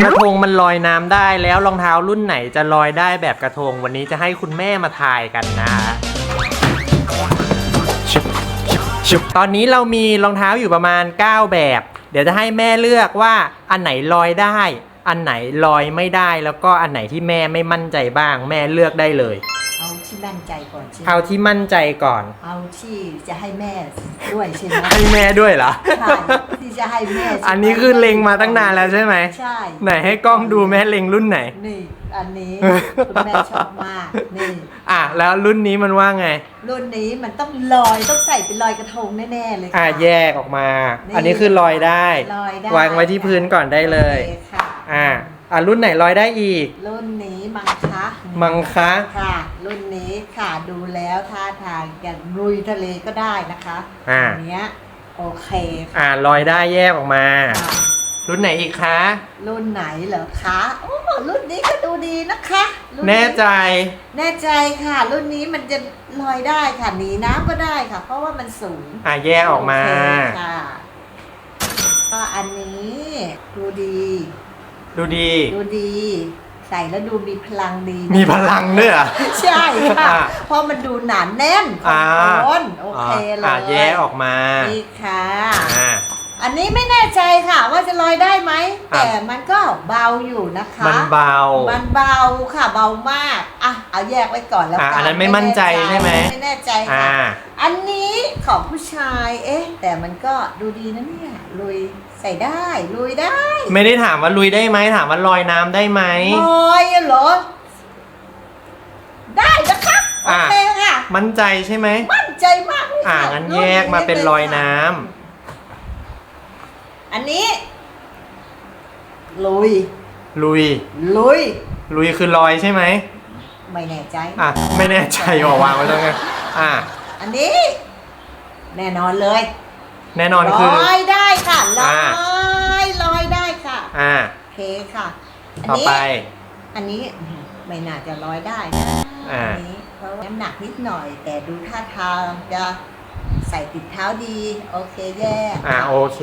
กระทงมันลอยน้ำได้แล้วรองเท้ารุ่นไหนจะลอยได้แบบกระทง วันนี้จะให้คุณแม่มาทายกันนะตอนนี้เรามีรองเท้าอยู่ประมาณ 9 แบบ เดี๋ยวจะให้แม่เลือกว่าอันไหนลอยได้ อันไหนลอยไม่ได้แล้วก็อันไหนที่แม่ไม่มั่นใจบ้าง แม่เลือกได้เลย เอาที่มั่นใจก่อนใช่ไหมเอาที่มั่นใจก่อน เอาที่จะให้แม่ด้วยใช่ไหมให้แม่ด้วยเหรอ ใช่ที่จะให้แม่ใช่ไหมอันนี้คือเล็งมาตั้งนานแล้วใช่ไหม ใช่ไหนให้กล้องดูแม่เล็งรุ่นไหน นี่อันนี้คุณแม่ชอบมากนี่ อะแล้วรุ่นนี้มันว่าไง รุ่นนี้มันต้องลอยต้องใส่เป็นลอยกระทงแน่ๆเลยอะค่ะแยกออกมา นี่อันนี้คือลอยได้ ลอยได้ วางไว้ที่พื้นก่อนได้เลย โอคค่ะอะอะรุ่นไหนลอยได้อีก รุ่นนี้มังคะมังคะ ค่ะ รุ่นนี้ค่ะดูแล้วท่าทางกันลุยทะเลก็ได้นะคะอ่า นเนี้ยโอเคค่ะอะลอยได้แยกออกมาค่ะรุ่นไหนอีกคะ รุ่นไหนเหรอคะโอ้รุ่นนี้ก็ดูดีนะคะรุ่แน่ใจ แน่ใจค่ะ รุ่นนี้มันจะลอยได้ค่ะหนีน้ำก็ได้ค่ะ เพราะว่ามันสูง อะแยกออกมา โเคค่ะ ก็อันนี้ดูดี ดูดี ดูดี ใส่แล้วดูมีพลังดีนะมีพลังด้วยเหรอใช่ค่ะ อะเพราะมันดูหนาแน่นคอ่าอนโทรลโอเคเลยอะแยกออกมา นี่ค่ะ อะ อันนี้ไม่แน่ใจค่ะ ว่าจะลอยได้ไหมอะแต่มันก็เบาอยู่นะคะ มันเบา มันเบาค่ะเบามากอะเอาแยกไว้ก่อนแล้วอะกัอันนั้นไม่มั่นใจใช่ไหม ไม่แน่ใจอ่า ค่ะ อันนี้ของผู้ชายเอ๊ะ แต่มันก็ดูดีนะเนี่ยลุยใส่ได้ลุยได้ไม่ได้ถามว่าลุยได้ไหมถามว่าลอยน้ำได้ไหม ลอยเหรอ ได้นะคะโออะ เคค่ะ มั่นใจใช่ไหม มั่นใจมากเลยอ่าค่ะงั้นแยกมาเป็นรอยน้ำ อันนี้ ลุย ลุย ลุย ลุยคือลอยใช่ไหม ไม่แน่ใจ อะ ไม่แน่ใจว่าวางไว้แล้วไงอะ อันนี้ แน่นอนเลยแน่นอนลคือ อยได้ค่ะลอ่าอยลอยได้ค่ะอ่าโอเคค่ะ อันต่อนี้ ไป อันนี้ไม่น่าจะลอยได้นะอ่าอันนี้เพราะว่าน้ำหนักนิดหน่อย แต่ดูท่าทางจะใส่ติดเท้าดี โอเคแย่อ่าโอเค